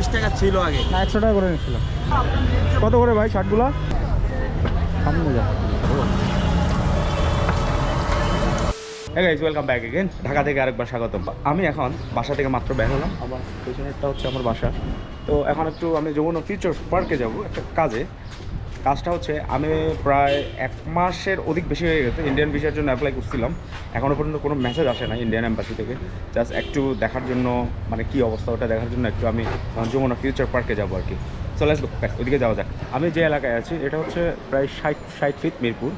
বিশ টাকা ছিল আগে। না একশো টাকা করে নিচ্ছিলাম কত করে ভাই শার্টগুলো? সামনে যা। Guys welcome back again Dhaka থেকে আরেকবার স্বাগত আমি এখন বাসা থেকে মাত্র বের হলাম। আমার পেছনেরটা হচ্ছে আমার বাসা। তো এখন একটু আমি যমুনা ফিউচার পার্কে যাব একটা কাজে। কাজটা হচ্ছে আমি প্রায় এক মাসের অধিক বেশি হয়ে গেছে ইন্ডিয়ান ভিসার জন্য অ্যাপ্লাই করছিলাম। এখনও পর্যন্ত কোনো মেসেজ আসে না ইন্ডিয়ান এম্বাসি থেকে। জাস্ট একটু দেখার জন্য মানে কি অবস্থা, ওটা দেখার জন্য একটু আমি যমুনা ফিউচার পার্কে যাব আর কি চলে আসব ওদিকে যাওয়া যাক। আমি যে এলাকায় আছি, এটা হচ্ছে প্রায় ষাট ষাট ফিট মিরপুর।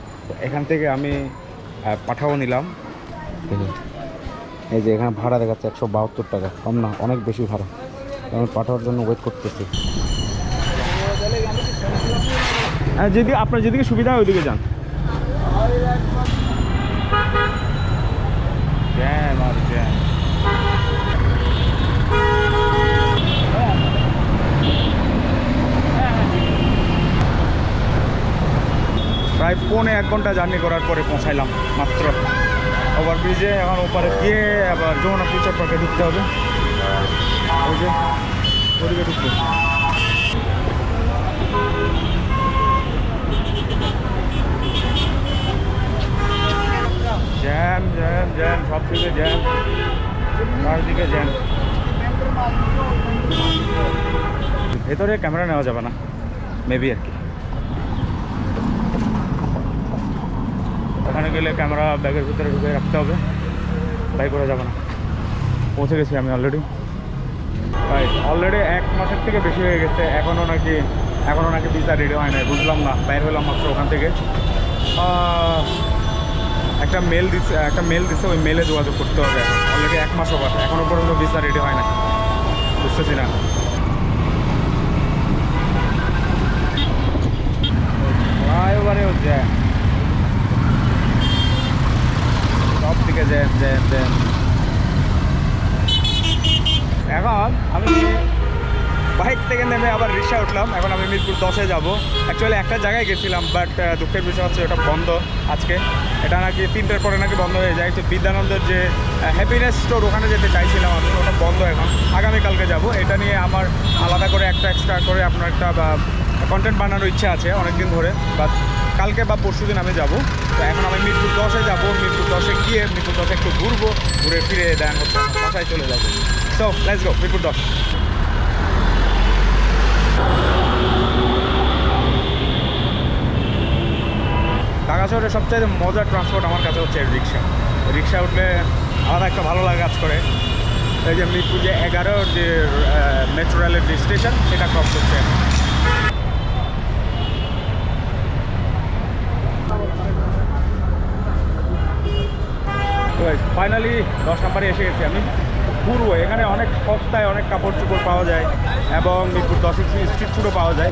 এখান থেকে আমি পাঠাও নিলাম। এই যে এখানে ভাড়া দেখাচ্ছে একশো বাহাত্তর টাকা। কম না, অনেক বেশি ভাড়া। আমি পাঠানোর জন্য ওয়েট করতেছি। হ্যাঁ যদি আপনার যেদিকে সুবিধা হয় ওইদিকে যান। প্রায় পৌনে এক ঘণ্টা জার্নি করার পরে পৌঁছাইলাম মাত্র। ওভারব্রিজে এখন ওপারে গিয়ে আবার যমুনা ফিউচার পার্কে ঢুকতে হবে। ওই যে, ওদিকে ঢুকবো। জ্যাম জ্যাম জ্যাম, সব দিকে জ্যাম। চারদিকে জ্যাম। ভেতরে ক্যামেরা নেওয়া যাবে না। মেবি আর কি। ওখানে গেলে ক্যামেরা ব্যাগের ভিতরে ঢুকে রাখতে হবে। তাই করা যাবে না। পৌঁছে গেছি আমি অলরেডি অলরেডি এক মাসের থেকে বেশি হয়ে গেছে। এখনও নাকি এখনও নাকি ভিসা রেডি হয় নাই। বুঝলাম না। বাইর হলাম মাত্র ওখান থেকে। একটা মেল দিচ্ছে একটা মেল দিচ্ছে ওই মেলে যোগাযোগ করতে হবে। অলরেডি এক মাস ওভার এখনও পর্যন্ত ভিসা রেডি হয় না বুঝতেছি না। সব এখন আমি বাইক থেকে নেমে আবার রিক্সা উঠলাম। এখন আমি মিরপুর দশে যাব। অ্যাকচুয়ালি একটা জায়গায় গেছিলাম বাট দুঃখের বিষয় হচ্ছে ওটা বন্ধ আজকে। এটা নাকি তিনটের পরে নাকি বন্ধ হয়ে যায়। তো বিদ্যানন্দের যে হ্যাপিনেস স্টোর ওখানে যেতে চাইছিলাম আমি, ওটা বন্ধ এখন। আগামীকালকে যাব। এটা নিয়ে আমার আলাদা করে একটা এক্সট্রা করে আপনার একটা কন্টেন্ট বানানোর ইচ্ছা আছে অনেক দিন ধরে। বাট কালকে বা পরশু দিন আমি যাব। তো এখন আমি মিরপুর দশে যাব। মিরপুর দশে গিয়ে মিরপুর দশে একটু ঘুরবো। ঘুরে ফিরে দেন হচ্ছে বাসায় চলে যাব। সো লেটস গো মিরপুর দশ। ঢাকা সবচাইতে মজার ট্রান্সপোর্ট আমার কাছে হচ্ছে রিক্সা রিক্সা উঠলে আলাদা একটা ভালো লাগা কাজ করে। এই যে মিরপুর যে এগারোর যে মেট্রো রেলের যে স্টেশন সেটা ক্রস করছে। ফাইনালি দশ নম্বরে এসে গেছি আমি। পূর্ব এখানে অনেক সস্তায় অনেক কাপড় চোপড় পাওয়া যায় এবং মিরপুর দশ স্ট্রিট ফুডও পাওয়া যায়।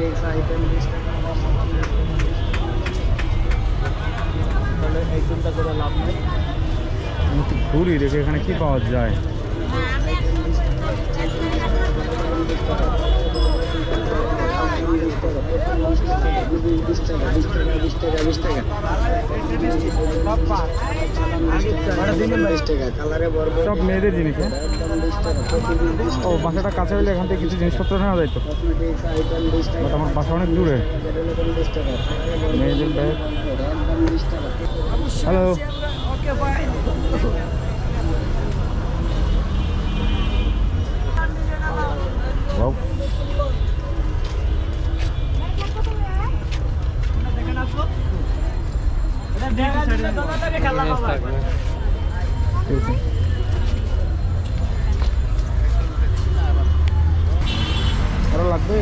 ঘুরি, দেখে এখানে কি পাওয়া যায়। সব মেয়েদের জিনিস হ্যাঁ? ও, বাসাটা কাছে হলে এখান থেকে কিছু জিনিসপত্র নেওয়া যায় তো আমার বাসা অনেক দূরে মেয়েদের হ্যালো Wow. লাগবে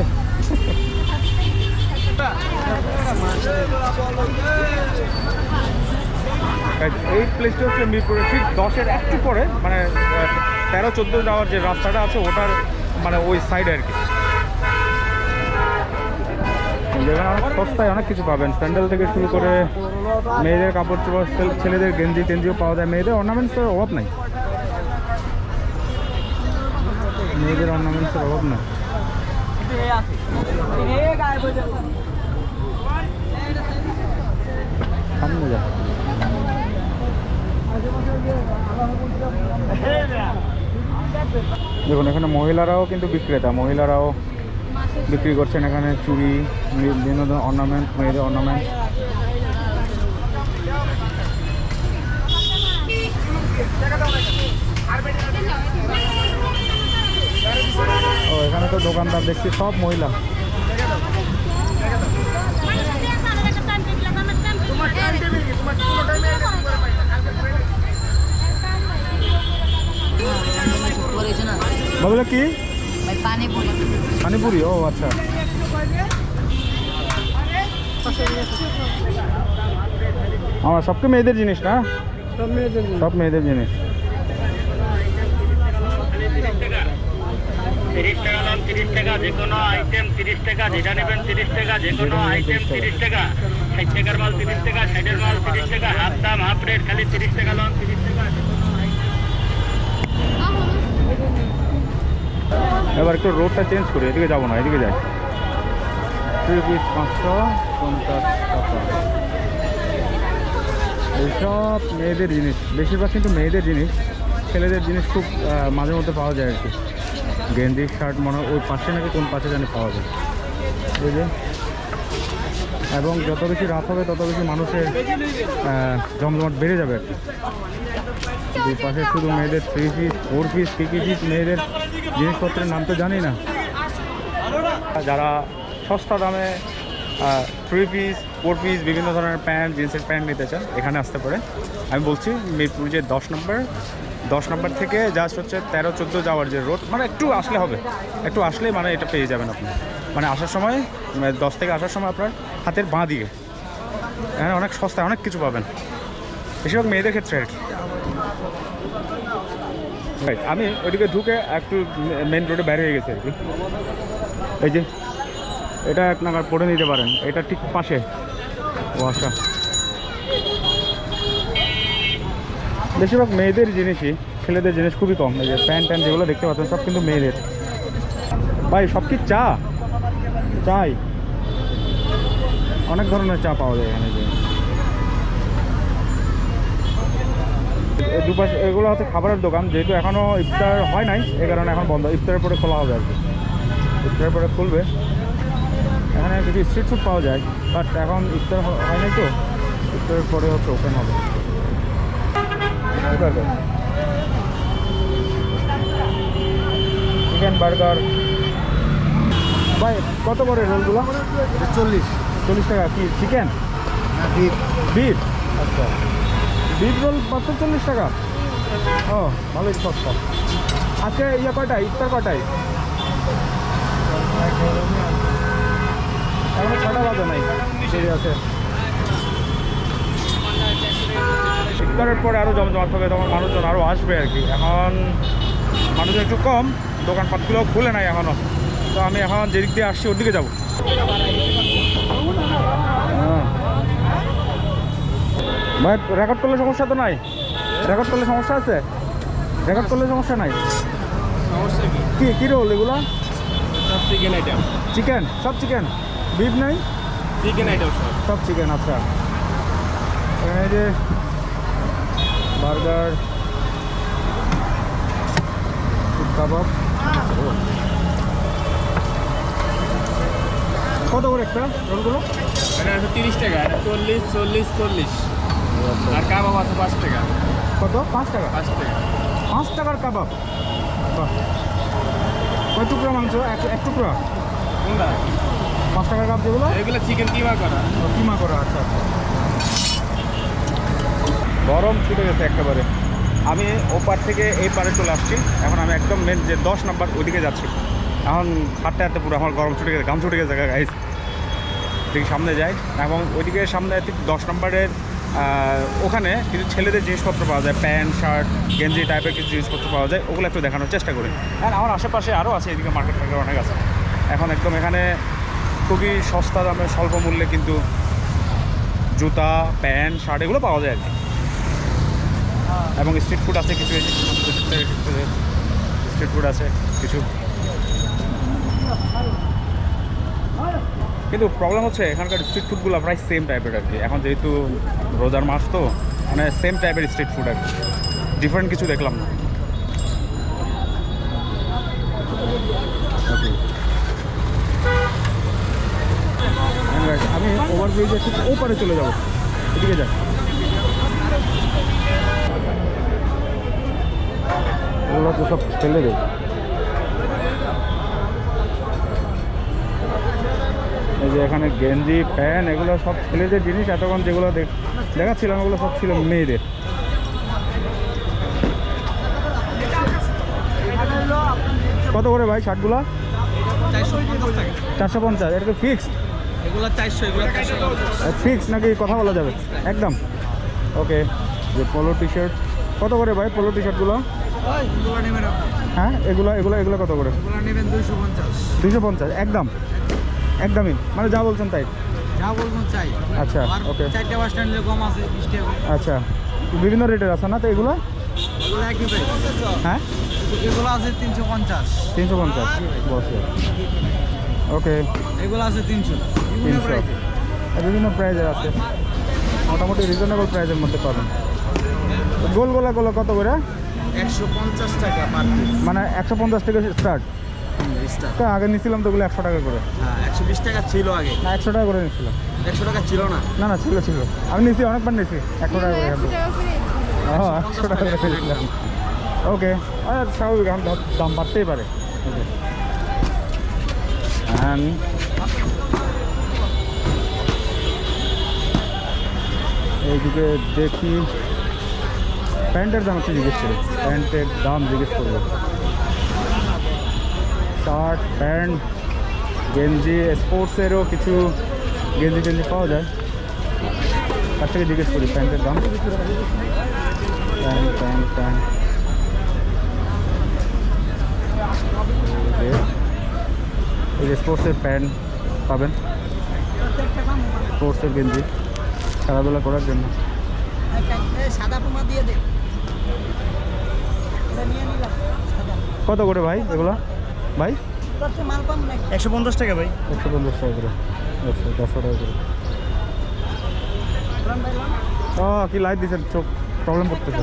এই প্লেসটা হচ্ছে মিরপুরের ঠিক দশের একটু পরে মানে তেরো, চোদ্দ যাওয়ার যে রাস্তাটা আছে, ওটার মানে ওই সাইডে আর কি। যেখানে অনেক সস্তায় অনেক কিছু পাবেন। স্যান্ডেল থেকে শুরু করে মেয়েদের কাপড় চোপড় ছেলেদের গেঞ্জি, টেঞ্জিও পাওয়া যায়। মেয়েদের অর্নামেন্টসের অভাব নাই। মেয়েদের অর্নামেন্টসের অভাব নাই। দেখুন, এখানে মহিলারাও কিন্তু বিক্রেতা। মহিলারাও বিক্রি করছেন এখানে চুড়ি বিভিন্ন ধরনের অর্নামেন্ট মেয়েদের অর্নামেন্ট ও, এখানে তো দোকানদার দেখছি, সব মহিলা। কি? পানিপুরি। ও আচ্ছা। আমার সবকে মেয়েদের জিনিস না? সব মেয়েদের জিনিস। তিরিশ টাকা দাম তিরিশ টাকা যে কোনো আইটেম তিরিশ টাকা যেটা নেবেন তিরিশ টাকা যে কোনো আইটেম তিরিশ টাকা। ষাট টাকার মাল তিরিশ টাকা ষাটের মাল তিরিশ টাকা হাফ দাম হাফ রেট খালি তিরিশ টাকা লোন তিরিশ এবার একটু রোডটা চেঞ্জ করি, এদিকে যাব না, এদিকে যাই। পিস পাঁচশো, পঞ্চাশ এইসব মেয়েদের জিনিস, বেশিরভাগ কিন্তু মেয়েদের জিনিস, ছেলেদের জিনিস খুব মাঝে মধ্যে পাওয়া যায় আর কি। গেঞ্জি শার্ট মনে ওই পাশে নাকি কোন পাশে জানি পাওয়া যায়। যে। এবং যত বেশি রাত হবে, তত বেশি মানুষের জমজমাট বেড়ে যাবে আর কি। দুই পাশে শুধু মেয়েদের থ্রি পিস ফোর পিস কী কী পিস মেয়েদের জিনিসপত্রের নাম তো জানি না। যারা সস্তা দামে থ্রি পিস ফোর পিস বিভিন্ন ধরনের প্যান্ট, জিন্সের প্যান্ট নিতে চান, এখানে আসতে পারে আমি বলছি, মিরপুর যে দশ নম্বর দশ নম্বর থেকে জাস্ট হচ্ছে তেরো, চোদ্দ যাওয়ার যে রোড মানে একটু আসলে হবে। একটু আসলেই মানে এটা পেয়ে যাবেন আপনি। মানে আসার সময় দশ থেকে আসার সময় আপনার হাতের বাঁ দিকে। এখানে অনেক সস্তায় অনেক কিছু পাবেন। বেশিরভাগ মেয়েদের ক্ষেত্রে আর কি। আমি ওইদিকে ঢুকে একটু মেন রোডে বাইরে হয়ে গেছি আর কি। এই যে, এটা এক নাগার পড়ে নিতে পারেন। এটা ঠিক পাশে। ও আচ্ছা। বেশিরভাগ মেয়েদের জিনিসই, ছেলেদের জিনিস খুবই কম। এই যে প্যান্ট ট্যান্ট যেগুলো দেখতে পাচ্ছেন, সব কিন্তু মেয়েদের। ভাই, সব কি চা? চাই। অনেক ধরনের চা পাওয়া যায় এখানে যে এই দুপাশে এগুলো হচ্ছে খাবারের দোকান যেহেতু এখনও ইফতার হয় নাই এ কারণে এখন বন্ধ। ইফতারের পরে খোলা হবে আর কি। ইফতারের পরে খুলবে। এখানে কিছু স্ট্রিট ফুড পাওয়া যায় বাট এখন ইফতার হয় নাই তো ইফতারের পরে হচ্ছে ওপেন হবে। চিকেন বার্গার ভাই কত করে রোলগুলো চল্লিশ। চল্লিশ টাকা। কি চিকেন বিফ বিফ আচ্ছা। বিফ রোল মাত্র চল্লিশ টাকা। ও, ভালোই সস্তা আজকে ইয়ে কয়টায়? ইফতার কয়টায়? এখনও ছটা বাজে নাই। দেরি আছে। ইফতারের পরে আরও জমজমাট হবে, তখন মানুষজন আরও আসবে আর কি। এখন মানুষজন একটু কম দোকানপাটগুলো খুলে নাই এখনও তো আমি এখন যেদিক দিয়ে আসছি, ওদিকে যাব হ্যাঁ ভাই রেকর্ড করলে সমস্যা তো নাই। রেকর্ড করলে সমস্যা আছে? রেকর্ড করলে সমস্যা নাই? কি? কি রোল এগুলো? চিকেন আইটেম চিকেন সব চিকেন বিফ নাই? চিকেন আইটেম সব। সব চিকেন আচ্ছা। যে বার্গার কাবাব কত করে একটা রোলগুলো এটা তিরিশ টাকা চল্লিশ চল্লিশ চল্লিশ। আর কাবাব আছে পাঁচ টাকা। কত? পাঁচ টাকা? পাঁচ টাকা। পাঁচ টাকার কাবাব? কয় টুকরা মাংস? এক এক টুকরা? পাঁচ টাকার কাপ যেগুলো? এগুলো চিকেন কিমা করা? কিমা করা আচ্ছা আচ্ছা। গরম ছুটে গেছে একেবারে। আমি ওপার থেকে এই পারে চলে আসছি। এখন আমি একদম মেন যে দশ নাম্বার ওইদিকে যাচ্ছি। এখন হাঁটতে হাঁটতে পুরো আমার গরম ছুটে গেছে ঘাম ছুটে গেছে গাইজ ঠিক সামনে যাই। এবং ওইদিকে সামনে ঠিক দশ নম্বরের ওখানে কিছু ছেলেদের জিনিসপত্র পাওয়া যায়, প্যান্ট, শার্ট, গেঞ্জি টাইপের কিছু জিনিসপত্র পাওয়া যায়, ওগুলো একটু দেখানোর চেষ্টা করি। আর আমার আশেপাশে আরও আছে, এদিকে মার্কেট ফার্কেট অনেক আছে। এখন একদম এখানে খুবই সস্তা দামে, স্বল্প মূল্যে কিন্তু জুতা, প্যান্ট, শার্ট এগুলো পাওয়া যায় আর কি। এবং স্ট্রিট ফুড আছে কিছু স্ট্রিট ফুড আছে, কিছু। কিন্তু প্রবলেম হচ্ছে, এখানকার স্ট্রিট ফুডগুলো প্রায় সেম টাইপের আর কি। এখন যেহেতু রোজার মাস তো মানে সেম টাইপের স্ট্রিট ফুড আর কি। ডিফারেন্ট কিছু দেখলাম না। আমি ওভারব্রিজের ঠিক ওপারে চলে যাব। এদিকে যাক। ওগুলো তো সব ফেলে দেয় এই যে এখানে গেঞ্জি প্যান্ট এগুলো সব ছেলেদের জিনিস এতক্ষণ যেগুলো দেখ- দেখাচ্ছিলাম ওগুলো সব ছিল মেয়েদের। কত করে ভাই শার্টগুলো? চারশো পঞ্চাশ এটা ফিক্সড ফিক্স নাকি কথা বলা যাবে? একদম। ওকে যে পোলো টি শার্ট কত করে ভাই পোলো টি শার্টগুলো হ্যাঁ এগুলো এগুলো এগুলো কত করে? দুশো পঞ্চাশ একদম। একদমই। মানে যা বলছেন তাই। যা বলবেন চাই আচ্ছা, okay. চারটে বাস স্ট্যান্ডে কম আছে আচ্ছা বিভিন্ন রেটের আছে না তো এগুলো? হ্যাঁ? এগুলো আছে তিনশো পঞ্চাশ। তিনশো পঞ্চাশ বসে। ওকে। এগুলো আছে তিনশো। তিনশো। বিভিন্ন প্রাইজের আছে। মোটামুটি রিজনেবল প্রাইজের মধ্যে পাবেন। গোল গোলাগুলো কত করে? একশো পঞ্চাশ টাকা মানে একশো পঞ্চাশ থেকে স্টার্ট তো আগে নিছিলাম তো ওগুলো একশো টাকা করে। হ্যাঁ একশো বিশ টাকা ছিল আগে। না একশো টাকা করে নিচ্ছিলাম একশো টাকা ছিল না? না না ছিল ছিল। আমি নিছি অনেকবার নিছি একশো টাকা করে। ও একশো টাকা করে নিয়েছিলাম ওকে আর স্বাভাবিক এখন দাম- বাড়তেই পারে। ওকে। And এইদিকে দেখি প্যান্টের দাম একটু জিজ্ঞেস করি? প্যান্টের দাম জিজ্ঞেস করব। শার্ট প্যান্ট গেঞ্জি স্পোর্টসেরও কিছু গেঞ্জি টেঞ্জি পাওয়া যায়। তার থেকে জিজ্ঞেস করি, প্যান্টের দাম। Pant pant pant. এই যে- স্পোর্টসের প্যান্ট পাবেন। স্পোর্টসের গেঞ্জি খেলাধুলা করার জন্য। কত করে ভাই এগুলো? ভাই? একশো পঞ্চাশ টাকা ভাই। একশো পঞ্চাশ টাকা করে। আচ্ছা দেড়শো টাকা করে। ও কি লাইট দিচ্ছেন চোখ প্রবলেম করতেছে।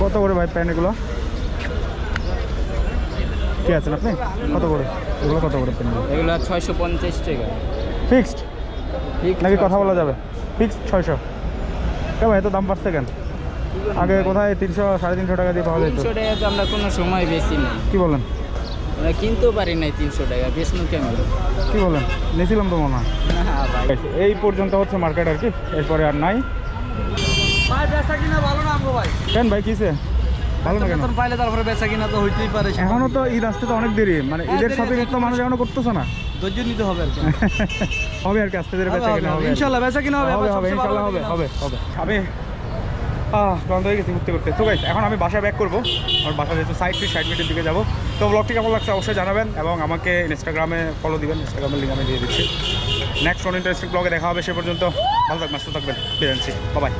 কত করে ভাই প্যান্ট এগুলো? কি আছেন আপনি? কত করে? এগুলো কত করে প্যান্ট এগুলো ছয়শো পঞ্চাশ টাকা। ফিক্সড নাকি কথা বলা যাবে? ফিক্সড ছয়শো। কে ভাই এত দাম বাড়ছে কেন? আগে কোথায় তিনশো সাড়ে তিনশো টাকা দিয়ে পাওয়া যেত? তিনশো টাকা তো আমরা কোনো সময় বেশি নেই কি বলেন? আমরা কিনতেও পারি নাই তিনশো টাকা বেশি কেমন? কি বলেন? নিয়েছিলাম তো মনে হয়। এই পর্যন্ত হচ্ছে মার্কেট আর কি এরপরে আর নাই। ভাই বেচা কিনা ভালো না আমগো ভাই? কেন ভাই কিসে? ভালো না কেন? পাইলে তারপরে বেচা কিনা তো হইতেই পারে এখনও তো ঈদ আসতে তো অনেক দেরি। মানে হ্যাঁ, ঈদের দেরি শপিং তো মানুষ এখনও করতেছে না। ধৈর্য নিতে হবে আর কি। হবে আর কি আস্তে ধীরে বেচা কিনা হবে আর ইনশাল্লাহ বেচা কিনা হবে হবে হবে ইনশাল্লাহ হবে কিনা হবে। আমি ক্লান্ত হয়ে গেছি, ঘুরতে করতে তো গাইস এখন আমি বাসা ব্যাক করব। আমার বাসা যেহেতু সাইড টু সাইড মিটের দিকে যাব। তো ব্লগটি কেমন লাগছে অবশ্যই জানাবেন এবং আমাকে ইনস্টাগ্রামে ফলো দিবেন। ইনস্টাগ্রামের লিঙ্ক আমি দিয়ে দিচ্ছি। নেক্সট অন ইন্টারেস্টিং ব্লগে দেখা হবে সে পর্যন্ত। ভালো থাকবেন, সুস্থ থাকবেন। বিদানছি বাবাই